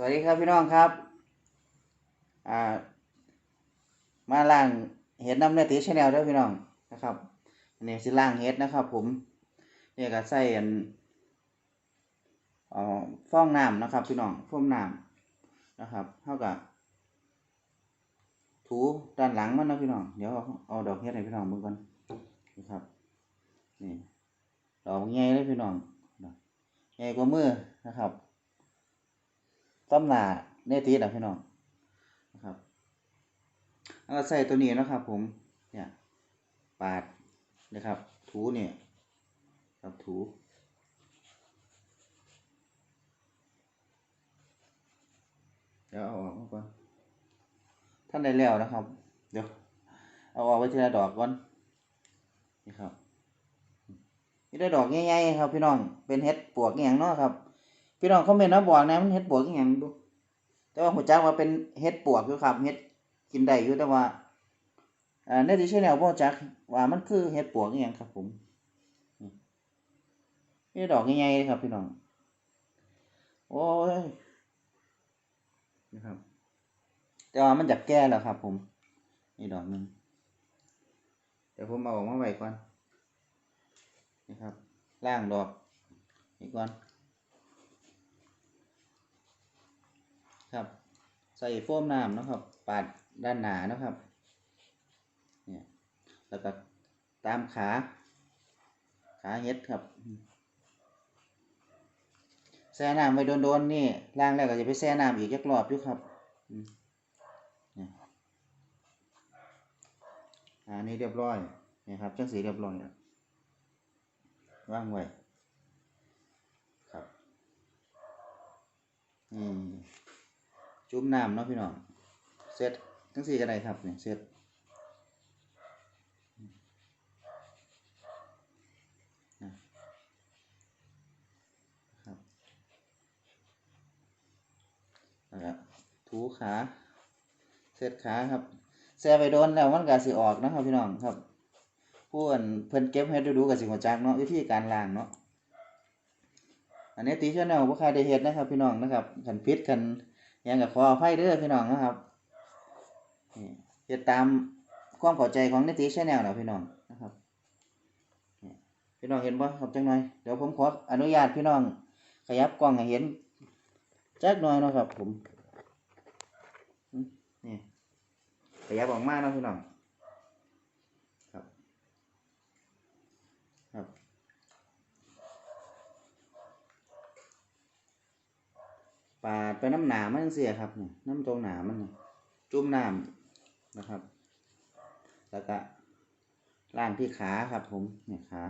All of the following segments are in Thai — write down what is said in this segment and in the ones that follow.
วัสดีครับพี่น้องครับอ่ามาล่างเห็ดน้ำเนื้อตีชาแนลด้วยพี่น้องนะครับอันนี้สิล่างเห็ดนะครับ ผมเนี่ยก็ใส่อันเอ่อฟองน้ำนะครับ พี่น้องฟองน้ำนะครับเท่ากับถูด้านหลังมันนะพี่น้องเดี๋ยวเอาดอกเห็ดให้พี่น้องเบิ่งก่อนนะครับนี่ดอกใหญ่เลยพี่น้องใหญ่กว่ามือนะครับ ต้มหนาเนตีนะพี่น้องนะครับแล้วก็ใส่ตัวนี้นะครับ ผมเนี่ยปาดนะครับ ถูเนี่ยครับถูเดี๋ยวเอาออกก่อนท่านได้แล้วนะครับ เดี๋ยวเอาออกไว้ทีละดอกก่อนนี่ครับนี่ได้ดอกใหญ่ๆครับ พี่น้องเป็นเห็ดปวกอย่างเนาะครับ พี่น้องคอมเมนต์มาบอกนะมันเห็ดปวกอหย่างดูแต่ว่าหัวจักว่าเป็นเห็ดปวกอยู่ครับเห็ดกินได้อยู่แต่ว่าอ่าในที่ช่แนลบ่จักว่ามันคือเห็ดปวกอหย่างครับผมนี่ดอกใหญ่ๆครับพี่น้องโอ้ยนะครับแต่ว่ามันจะแก่แล้วครับ ผมนี่ดอกหนึ่งเดี๋ยวผมเอาออกมาไว้ก่อนนี่ครับล่างดอกนี่ก่อน ครับ ใส่โฟมน้ำนะครับ ปาดด้านหนานะครับเนี่ยแล้วก็ตามขา ขาเฮ็ดครับแช่น้ำไว้โดนๆนี่ล้างแล้วก็จะไปแช่น้ำอีกจักรอบอยู่ครับเนี่ยอันนี้เรียบร้อยนี่ครับจังสีเรียบร้อยว่างไว้ครับอืม จุ่มน้ำเนาะพี่น้องเสร็จทั้งสี่กันไดครับเนี่ยเสร็จนะครับแล้วก็ถูขาเสร็จขาครับแซ่ไปโดนแล้วมันก็สิออกนะครับพี่น้องครับผู้อันเพิ่นเก็บให้ดูๆกับสิหัวจักเนาะวิธีการล้างเนาะอันนี้ตีชแนลบ่ใครได้เฮ็ดนะครับพี่น้องนะครับคันพิษคัน ยังกับขออภัยเด้อพี่น้องนะครับจะตามความเข้าใจของนิติชแนลนะพี่น้องนะครับพี่น้องเห็นบ่ครับจังหน่อยเดี๋ยวผมขออนุญาตพี่น้องขยับกล้องให้เห็นจักหน่อยนะครับผมนี่ขยับออกมาเนาะพี่น้องครับครับ ปาดไปน้ำหนามันเสียครับนี่น้ำตรงหนามันนี่จุ่มน้ำนะครับ แล้วก็ล่างที่ขาครับผมเนี่ยขา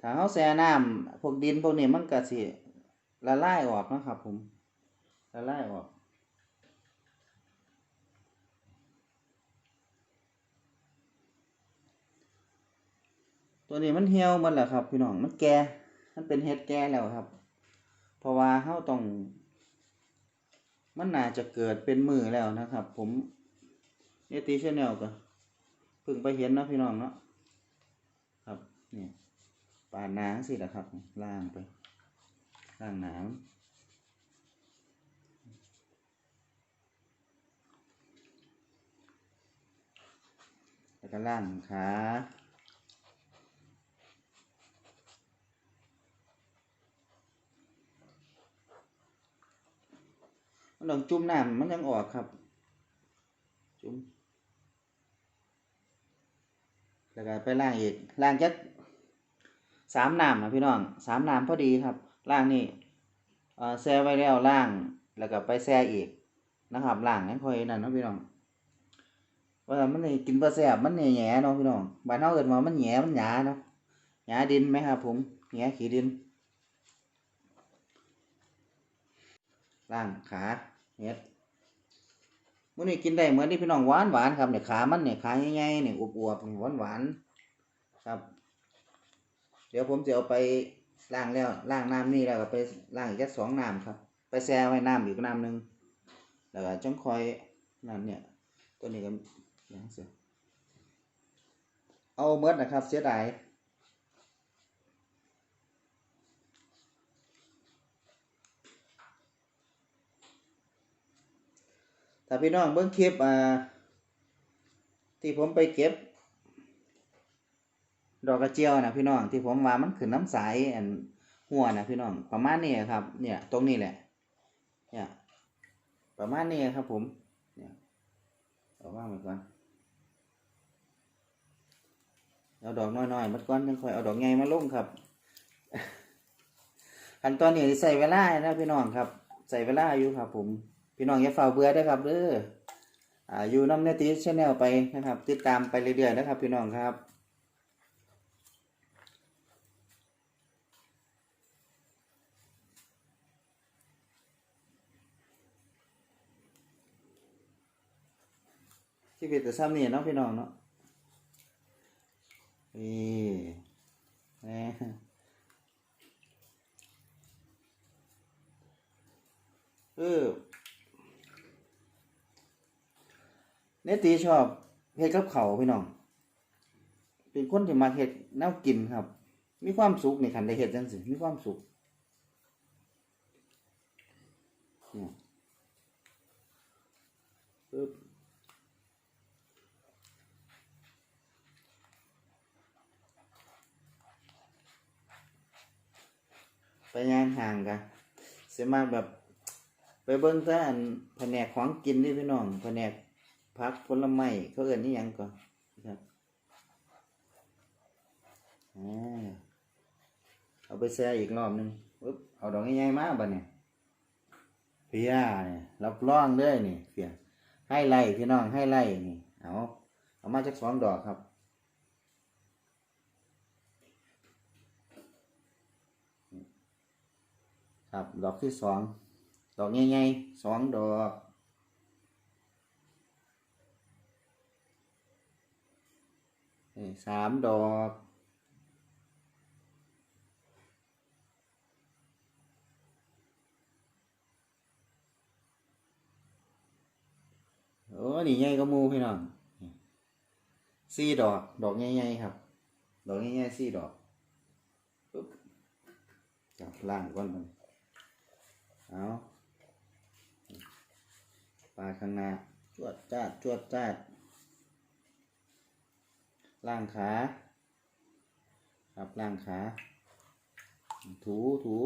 ถ้าเขาแช่น้ำพวกดินพวกนี้มันก็สิละลายออกนะครับผมละลายออก ตัวนี้มันเหี่ยวมันแหละครับ พี่น้องมันแก่มันเป็นเห็ดแก่แล้วครับ เพราะว่าเฮาต้อง มันน่าจะเกิดเป็นมือแล้วนะครับ ผมเนตีชแนลก็เพิ่งไปเห็นนะพี่น้องเนาะครับนี่ปาดหน้ำสิละครับล่างไปล่างน้ำแล้วก็ล่างขา มันต้องจุ่มน้ำมันยังออกครับ จุ่มแล้วก็ไปล้างอีกล้างจักสามน้ำนะพี่น้องสามน้ำพอดีครับล้างนี่เออแช่ไว้แล้วล้างแล้วก็ไปแช่อีกนะครับล้างให้ค่อยนั่นนะพี่น้องว่ามันนี่กินปลาแซ่บมันนี่แหย่เนาะพี่น้องบ้านเฮาเอิ้นว่ามันแหย่มันหยาเนาะหยาดินไหมครับผมแหย่ขี้ดินล้างขา เฮ็ดมื้อนี้กินได้เหมือนที่พี่น้องหวานหวานครับเนี่ยขามันเนี่ยขาใหญ่ๆเนี่ยอวบๆหวานหวานครับ เดี๋ยวผมจะเอาไปล้างแล้วล้างน้ำนี่แล้วก็ไปล้างอีกจักสองน้ำครับ ไปแช่ไว้น้ำอีกน้ำหนึ่งแล้วก็จังคอยนั่นเนี่ยตัวนี้ก็ยังเสียเอาเมดนะครับเสียดายถ้าพี่น้องเบิ่งคลิปอ่าที่ผมไปเก็บ ดอกกระเจียวนะพี่น้องที่ผมว่ามันขึ้นน้ำสายอันหัวนะพี่น้องประมาณนี้ครับ เนี่ยตรงนี้แหละ เนี่ยประมาณนี้ครับผมเนี่ยเอาว่างไปก่อนเอาดอกน้อยๆมัดก้อนยังค่อยเอาดอกใหญ่มาลงครับขั้นตอนนี้ใส่เวลานะพี่น้องครับ ใส่เวลาอยู่ครับผม พี่น้องอย่าเฝ้าเบื่อได้ครับเด้ออ่าอยู่น้ำเนตีชแนลไปนะครับ ติดตามไปเรื่อยๆนะครับ พี่น้องครับชีวิตแต่ซ้ำนี่เนาะพี่น้องเนาะนี่แหม่เออ เนตีชอบเฮ็ดกับเขาพี่น้อง เป็นคนที่มาเฮ็ดแนวกินครับ มีความสุขในคันได้เฮ็ดจังซี่มีความสุขปึ๊บไปย่างห่างกันเสียมากแบบ ไปเบิ่งแต่อันแผนกของกินนี่พี่น้องแผนก พักผลไม้เขาเอิ้นนี่ยังก่อนครับอ่าเอาไปแช่อีกรอบหนึงปึ๊บเอาดอกใหญ่ๆมาบัดเนี่ยเพียเนี่ยรับรองเด้อนี่เพียให้ไล่พี่น้องให้ไล่นี่เอาเอามาจากสองดอกครับครับดอกที่สองดอกใหญ่ๆสองดอก นี่สามดอก โอ้นี่ใหญ่ก็มูพี่น้องนี่สี่ดอก ดอกใหญ่ๆครับ ดอกใหญ่ๆสี่ดอกปึ๊บจับล่างก่อนมันเอาปลาข้างหน้าจวดจ้าดจวดจ้าด ล่างขาครับล่างขาถูถู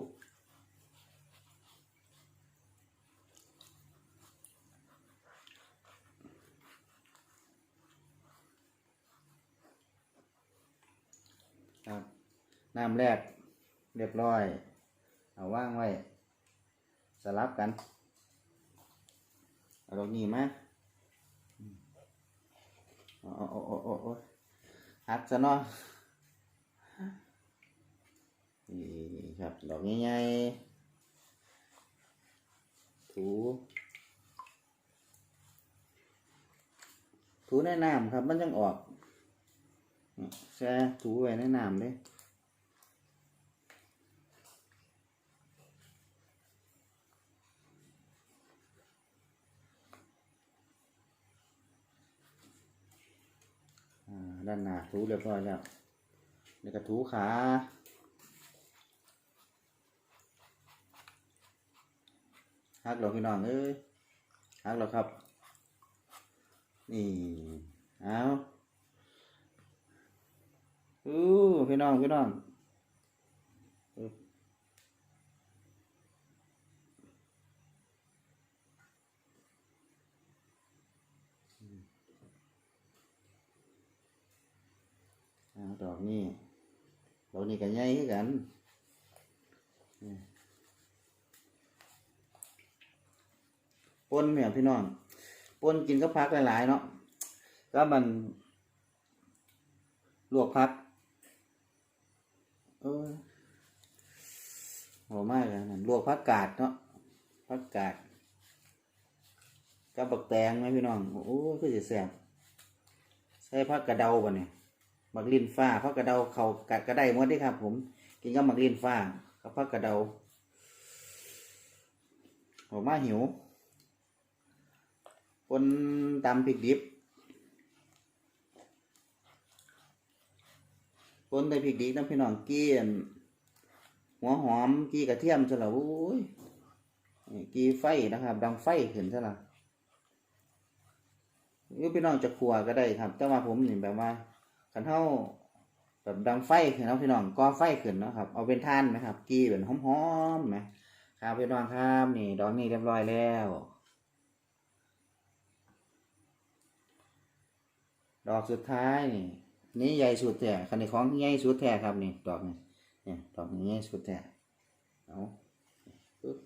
ครับน้ำแรกเรียบร้อย เอาว่างไว้ สลับกัน เอาดอกนี้มาอืมโอ้โอ้โอ้โอ้โอ้ หักซะเนาะนี่ครับดอกใหญ่ๆถูถูในน้ำครับ มันยังออกแช่ถูไว้ในน้ำเลย ด้านหน้าถูเรียบร้อยแล้วนี่ก็ถูขาฮักเราพี่น้องเอ้ยฮักเราครับ นี่เอาอู้พี่น้องพี่น้องปึ๊บเอา ดอกนี้ดอกนี้ก็ใหญ่กันปนเนี่ยพี่น้องปนกินก็พักหลายๆเนาะก็มันลวกพักเออโหมากเลยลวกพักกาดเนาะพักกาดกับบักแตงไหมพี่น้อง โอ้คือจะแซ่บใส่พักกระเดาป่ะเนี่ย บักลินฟ้าพักกระเดาเขากะกระไดหมดด้ครับ ผม กินกับบักลินฟ้ากับพักกระเดาโหมาหิวคนตำพริกดิบคนได้พริกดีน้ำพี่น้องกี้อั่นหัวหอมกี้กระเทียมซะละโอ้ยกี้ไฟนะครับ ดังไฟขึ้นซะละหรือพี่น้องจะขัวก็ได้ครับ แต่ว่าผมนี่แบบว่าันเท่าแบบดังไฟขึ้นเนาะพี่น้องก่อไฟขึ้นเนาะครับเอาเป็นท่านนะครับ กี้เป็นหอมๆนะครับพี่น้องครับนี่ดอกนี้เรียบร้อยแล้ว ดอกสุดท้ายนี่นี่ใหญ่สุดแท้คันนี้ของใหญ่สุดแท้ครับนี่ดอกนี่เนี่ยดอกนี้ใหญ่สุดแท้เอาปึ๊บ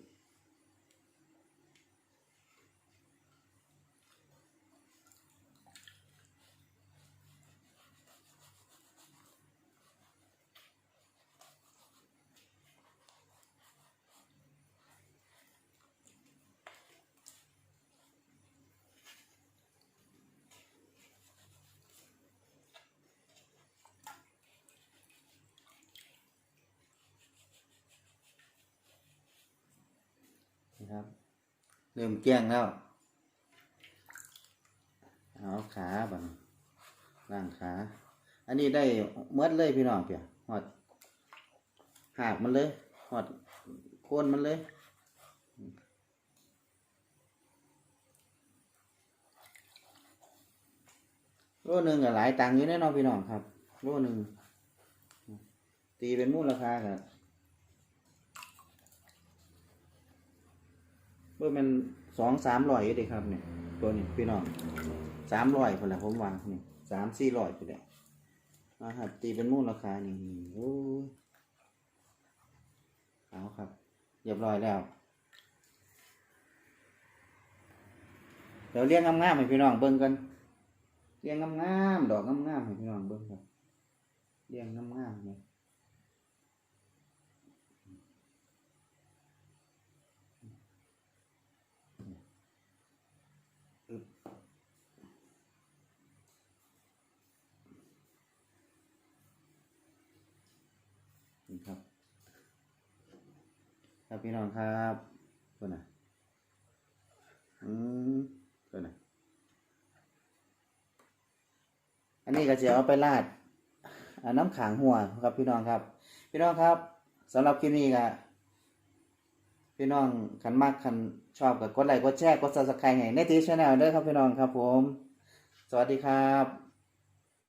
นะครับ เริ่มเกลี้ยงแล้วเอาขาบังล่างขา อันนี้ได้เมื่อเลยพี่น้องเปียหอดหากมันเลยหอดโคนมันเลยโลหนึ่งกับหลายตังค์อยู่แน่นอนพี่น้องครับ โลหนึ่งตีเป็นมูลราคากับ เมื่อมันสองสามร้อยอยู่เดีครับเนี่ยตัวนี้พี่น้องสามร้อยคนละผมวางนี่สามสี่ร้อยไปเลยนะครับตีเป็นมูลราคานี่โอ้เอาครับเรียบร้อยแล้วเดี๋ยวเรียงงามๆให้พี่น้องเบิ่งกันเรียงงามๆดอกงามๆให้พี่น้องเบิ่งครับเรียงงามๆเนี่ยอึ๊บนี่ครับ ครับพี่น้องครับตัวไหนะอืมตัวไหนะอันนี้ก็จะเอาไปราดน้ำขังหัวครับพี่น้องครับ พี่น้องครับสำหรับคลิปนี้ก็พี่น้องขันมากขันชอบก็กดไลค์กดแชร์กดซับสไครต์ให้ในทีชแนลด้วยครับพี่น้องครับผม สวัสดีครับ